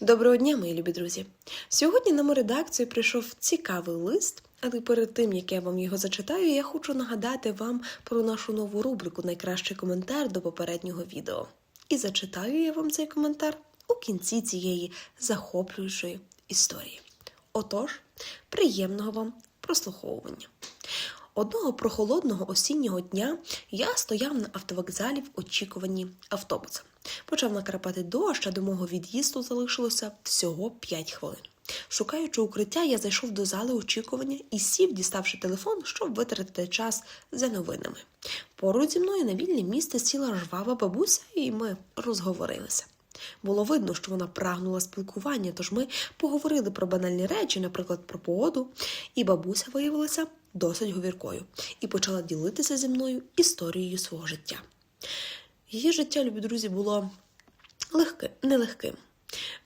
Доброго дня, мої любі друзі! Сьогодні на мою редакцію прийшов цікавий лист, але перед тим як я вам його зачитаю, я хочу нагадати вам про нашу нову рубрику Найкращий коментар до попереднього відео. І зачитаю я вам цей коментар у кінці цієї захоплюючої історії. Отож, приємного вам прослуховування. Одного прохолодного осіннього дня я стояв на автовокзалі в очікуванні автобуса. Почав накрапати дощ, а до мого від'їзду залишилося всього 5 хвилин. Шукаючи укриття, я зайшов до зали очікування і сів, діставши телефон, щоб витратити час за новинами. Поруч зі мною на вільне місце сіла жвава бабуся, і ми розговорилися. Було видно, що вона прагнула спілкування, тож ми поговорили про банальні речі, наприклад, про погоду, і бабуся виявилася досить говіркою і почала ділитися зі мною історією свого життя. Її життя, любі друзі, було легке, нелегким.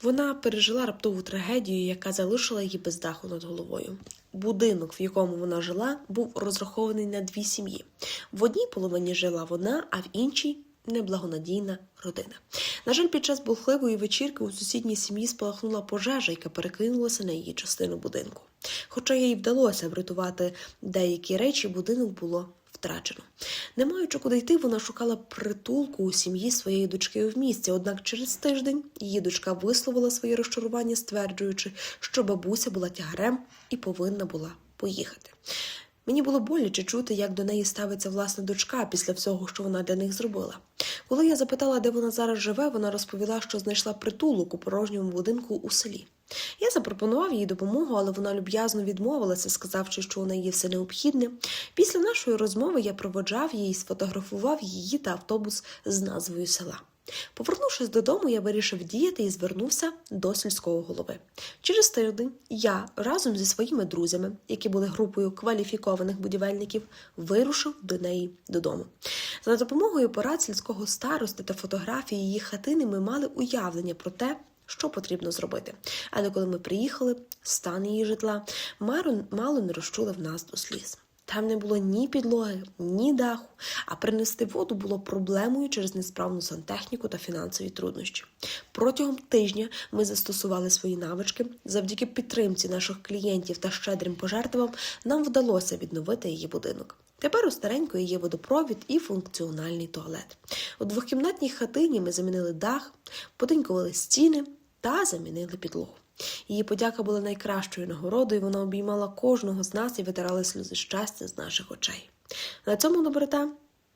Вона пережила раптову трагедію, яка залишила її без даху над головою. Будинок, в якому вона жила, був розрахований на дві сім'ї. В одній половині жила вона, а в іншій неблагонадійна родина. На жаль, під час бурхливої вечірки у сусідній сім'ї спалахнула пожежа, яка перекинулася на її частину будинку. Хоча їй вдалося врятувати деякі речі, будинок було втрачено. Не маючи куди йти, вона шукала притулку у сім'ї своєї дочки в місті. Однак через тиждень її дочка висловила своє розчарування, стверджуючи, що бабуся була тягарем і повинна була поїхати. Мені було боляче чути, як до неї ставиться власна дочка після всього, що вона для них зробила. Коли я запитала, де вона зараз живе, вона розповіла, що знайшла притулок у порожньому будинку у селі. Я запропонував їй допомогу, але вона люб'язно відмовилася, сказавши, що у неї все необхідне. Після нашої розмови я проводжав її сфотографував її та автобус з назвою села. Повернувшись додому, я вирішив діяти і звернувся до сільського голови. Через тиждень я разом зі своїми друзями, які були групою кваліфікованих будівельників, вирушив до неї додому. За допомогою порад сільського старости та фотографії її хатини ми мали уявлення про те, що потрібно зробити. Але коли ми приїхали, стан її житла мало, не розчулив нас до сліз. Там не було ні підлоги, ні даху, а принести воду було проблемою через несправну сантехніку та фінансові труднощі. Протягом тижня ми застосували свої навички. Завдяки підтримці наших клієнтів та щедрим пожертвам нам вдалося відновити її будинок. Тепер у старенької є водопровід і функціональний туалет. У двохкімнатній хатині ми замінили дах, потинькували стіни та замінили підлогу. Її подяка була найкращою нагородою, вона обіймала кожного з нас і витирала сльози щастя з наших очей. На цьому доброта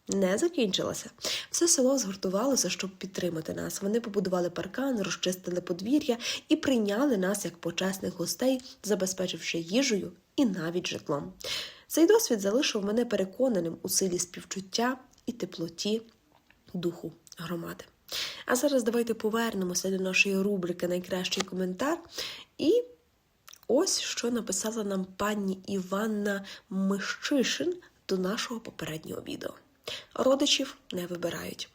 не закінчилася. Все село згуртувалося, щоб підтримати нас. Вони побудували паркан, розчистили подвір'я і прийняли нас як почесних гостей, забезпечивши їжею і навіть житлом. Цей досвід залишив мене переконаним у силі співчуття і теплоті духу громади. А зараз давайте повернемося до нашої рубрики Найкращий коментар. І ось що написала нам пані Іванна Мищишин до нашого попереднього відео. Родичів не вибирають.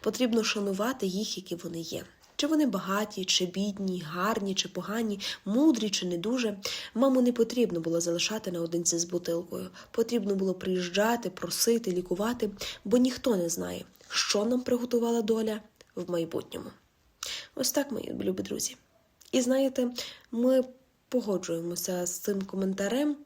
Потрібно шанувати їх, які вони є. Чи вони багаті, чи бідні, гарні, чи погані, мудрі, чи не дуже. Маму не потрібно було залишати наодинці з бутилкою. Потрібно було приїжджати, просити, лікувати, бо ніхто не знає, що нам приготувала доля в майбутньому. Ось так, мої любі друзі. І знаєте, ми погоджуємося з цим коментарем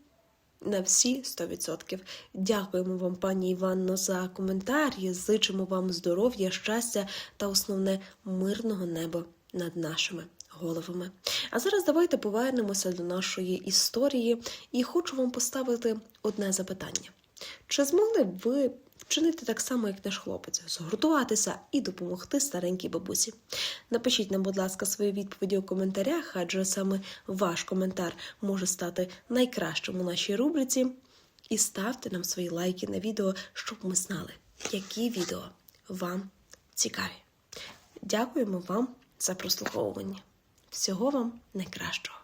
на всі 100%. Дякуємо вам, пані Іванно, за коментар. і Зичимо вам здоров'я, щастя та основне мирного неба над нашими головами. А зараз давайте повернемося до нашої історії і хочу вам поставити одне запитання. Чи змогли б ви вчинити так само, як наш хлопець, згуртуватися і допомогти старенькій бабусі? Напишіть нам, будь ласка, свої відповіді у коментарях, адже саме ваш коментар може стати найкращим у нашій рубриці. І ставте нам свої лайки на відео, щоб ми знали, які відео вам цікаві. Дякуємо вам за прослуховування. Всього вам найкращого!